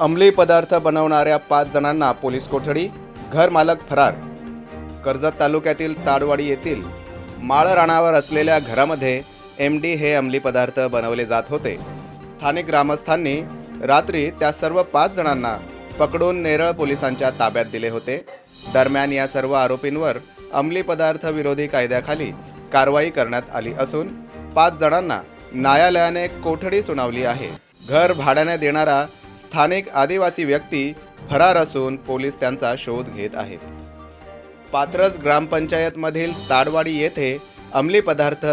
अंमली पदार्थ बनवणाऱ्या पाच जणांना पोलीस कोठडी घरमालक फरार. कर्जत तालुक्यातील ताडवाडी येथील माळ राणावर असलेल्या घरामध्ये एम डी हे अंमली पदार्थ बनवले जात होते. स्थानिक ग्रामस्थांनी रात्री त्या सर्व पाच जणांना पकडून नेरळ पोलिसांच्या ताब्यात दिले होते. दरम्यान या सर्व आरोपींवर अंमली पदार्थ विरोधी कायद्याखाली कारवाई करण्यात आली असून पाच जणांना न्यायालयाने कोठडी सुनावली आहे. घर भाड्याने देणारा स्थानिक आदिवासी व्यक्ती फरार असून पोलीस त्यांचा शोध घेत आहेत. पात्रस ग्रामपंचायतमधील ताडवाडी येथे अंमली पदार्थ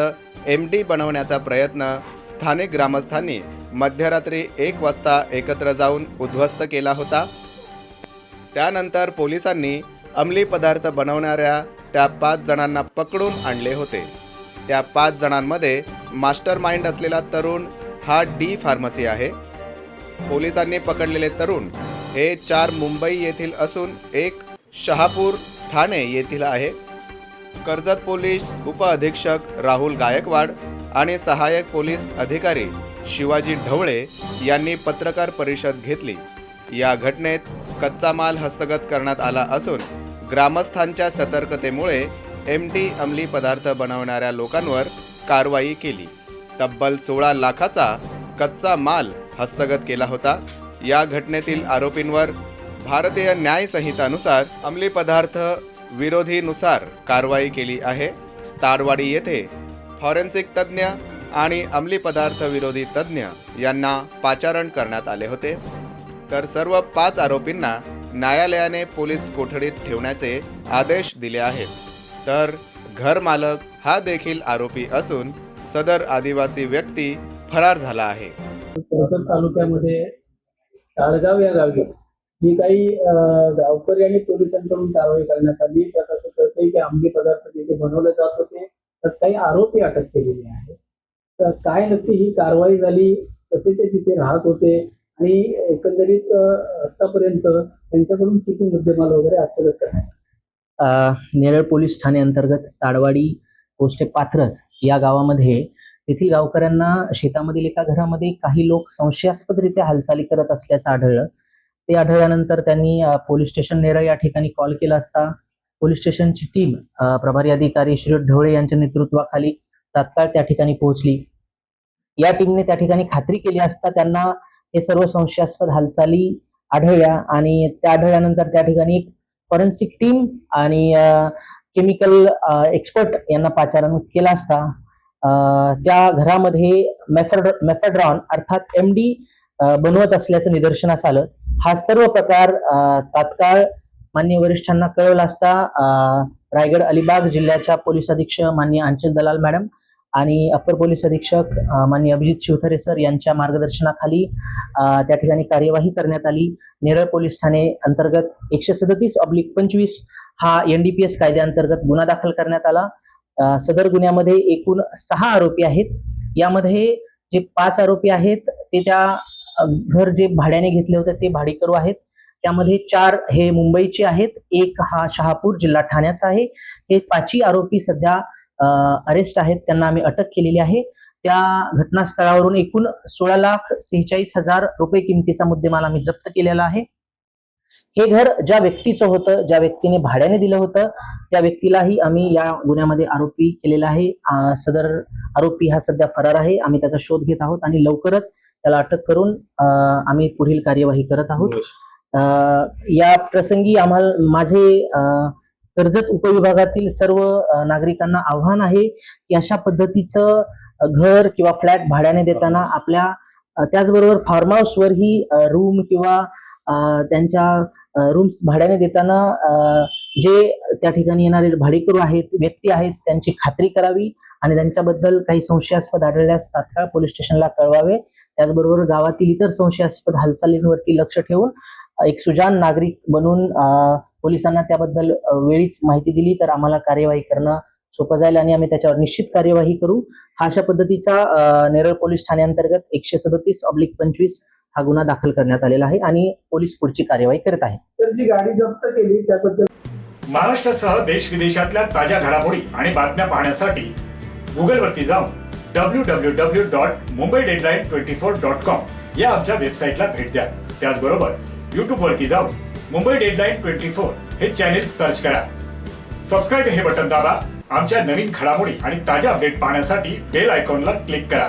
एम डी बनवण्याचा प्रयत्न स्थानिक ग्रामस्थांनी मध्यरात्री एक वाजता एकत्र जाऊन उद्ध्वस्त केला होता. त्यानंतर पोलिसांनी अंमली पदार्थ बनवणाऱ्या त्या पाच जणांना पकडून आणले होते. त्या पाच जणांमध्ये मास्टर माइंड असलेला तरुण हा डी फार्मसी आहे. पोलिसांनी पकडलेले तरुण हे चार मुंबई येथील असून एक शहापूर ठाणे येथील आहे. कर्जत पोलीस उपअधीक्षक राहुल गायकवाड आणि सहाय्यक पोलीस अधिकारी शिवाजी ढवळे यांनी पत्रकार परिषद घेतली. या घटनेत कच्चा माल हस्तगत करण्यात आला असून ग्रामस्थांच्या सतर्कतेमुळे एम डी अंमली पदार्थ बनवणाऱ्या लोकांवर कारवाई केली. तब्बल सोळा लाखाचा कच्चा माल हस्तगत केला होता. या घटनेतील आरोपींवर भारतीय न्याय संहितानुसार अंमली पदार्थ विरोधीनुसार कारवाई केली आहे. ताडवाडी येथे फॉरेन्सिक तज्ज्ञ आणि अंमली पदार्थ विरोधी तज्ज्ञ यांना पाचारण करण्यात आले होते. तर सर्व पाच आरोपींना न्यायालयाने पोलीस कोठडीत ठेवण्याचे आदेश दिले आहेत. तर घरमालक हा देखील आरोपी असून सदर आदिवासी व्यक्ती फरार झाला आहे. कर्जत तालुक्यामध्ये ताळगाव या गावी जी काही गावकरी आणि पोलिसांकडून कारवाई करण्यात आली त्यात असं कळतंय की अंमली पदार्थ तिथे बनवले जात होते तर काही आरोपी अटक केलेले आहेत तर काय नक्की ही कारवाई झाली कसे ते तिथे राहत होते आणि एकंदरीत आतापर्यंत त्यांच्याकडून किती मुद्देमाल वगैरे हस्तगत करण्यात नेरळ पोलीस ठाणे अंतर्गत ताडवाडी पोस्टे पाथरस या गावामध्ये येथील गावकऱ्यांना शेतामधील एका घरामध्ये काही लोक संशयास्पदरित्या हालचाली करत असल्याचं आढळलं. ते आढळल्यानंतर त्यांनी पोलीस स्टेशन नेरळ या ठिकाणी कॉल केला असता. पोलीस स्टेशनची टीम प्रभारी अधिकारी श्री ढवळे यांच्या नेतृत्वाखाली तात्काळ त्या ठिकाणी पोहोचली. या टीमने त्या ठिकाणी खात्री केली असता त्यांना हे सर्व संशयास्पद हालचाली आढळल्या आणि त्या आढळल्यानंतर त्या ठिकाणी एक फॉरेन्सिक टीम आणि केमिकल एक्सपर्ट यांना पाचारण केला असता. त्या घरामध्ये मेफेड मेफेड्रॉन अर्थात एम डी बनवत असल्याचं निदर्शनास आलं. हा सर्व प्रकार तात्काळ मान्य वरिष्ठांना कळवला असता रायगड अलिबाग जिल्ह्याच्या पोलीस अधीक्षक मान्य अंचल दलाल मॅडम आणि अप्पर पोलीस अधीक्षक मान्य अभिजित शिवथरे सर यांच्या मार्गदर्शनाखाली त्या ठिकाणी कार्यवाही करण्यात आली. नेरळ पोलीस ठाणे अंतर्गत एकशे सदतीस ऑब्लिक पंचवीस हा एनडीपीएस कायद्याअंतर्गत गुन्हा दाखल करण्यात आला. सदर गुन्ह्यामध्ये एकूण सहा आरोपी आहेत. यामध्ये जे पाच आरोपी आहेत ते त्या घर जे भाड्याने घेतले होते ते भाडेकरू आहेत. त्यामध्ये चार हे मुंबईचे आहेत एक हा शहापूर जिल्हा ठाण्याचा आहे. हे पाचही आरोपी सध्या अरेस्ट आहेत त्यांना आम्ही अटक केलेली आहे. त्या घटनास्थळावरून एकूण सोळा लाख सेहेचाळीस हजार रुपये किमतीचा मुद्देमाल आम्ही जप्त केलेला आहे. हे घर ज्या व्यक्तीचं होतं ज्या व्यक्तीने भाड्याने दिलं होतं त्या व्यक्तीलाही आम्ही या गुन्ह्यामध्ये आरोपी केलेला आहे. सदर आरोपी हा सध्या फरार आहे. आम्ही त्याचा शोध घेत आहोत आणि लवकरच त्याला अटक करून आम्ही पुढील कार्यवाही करत आहोत. अं, या प्रसंगी आम्हाला माझे कर्जत उपविभागातील सर्व नागरिकांना आव्हान आहे की अशा पद्धतीचं घर किंवा फ्लॅट भाड्याने देताना आपल्या त्याचबरोबर फार्म हाऊसवरही रूम किंवा त्यांच्या रूम्स भाड्याने देताना जे त्या ठिकाणी येणारे भाडेकरू आहेत व्यक्ती आहेत त्यांची खात्री करावी आणि त्यांच्याबद्दल काही संशयास्पद आढळल्यास तात्काळ पोलीस स्टेशनला कळवावे. त्याचबरोबर गावातील इतर संशयास्पद हालचालींवरती लक्ष ठेवून एक सुजान नागरिक बनून पोलिसांना त्याबद्दल वेळीच माहिती दिली तर आम्हाला कार्यवाही करणं सोपं जाईल आणि आम्ही त्याच्यावर निश्चित कार्यवाही करू. हा अशा पद्धतीचा नेरळ पोलीस ठाण्याअंतर्गत एकशे सदतीस ऑब्लिक पंचवीस हा गुन्हा दाखल करण्यात आलेला आहे आणि पोलीस पुढची कार्यवाही करत आहेत. तर जी गाडी जप्त केली त्याबद्दल महाराष्ट्रासह देश विदेशातल्या ताज्या घडामोडी आणि बातम्या पाहण्यासाठी गुगलवरती जाऊन W W W dot Mumbai deadline twenty four dot com या आमच्या वेबसाईटला भेट द्या. त्याचबरोबर युट्यूब वरती जाऊन मुंबई डेडलाईन ट्वेंटी फोर हे चॅनेल सर्च करा. सबस्क्राईब हे बटन दाबा. आमच्या नवीन घडामोडी आणि ताज्या अपडेट पाहण्यासाठी बेल आयकॉनला क्लिक करा.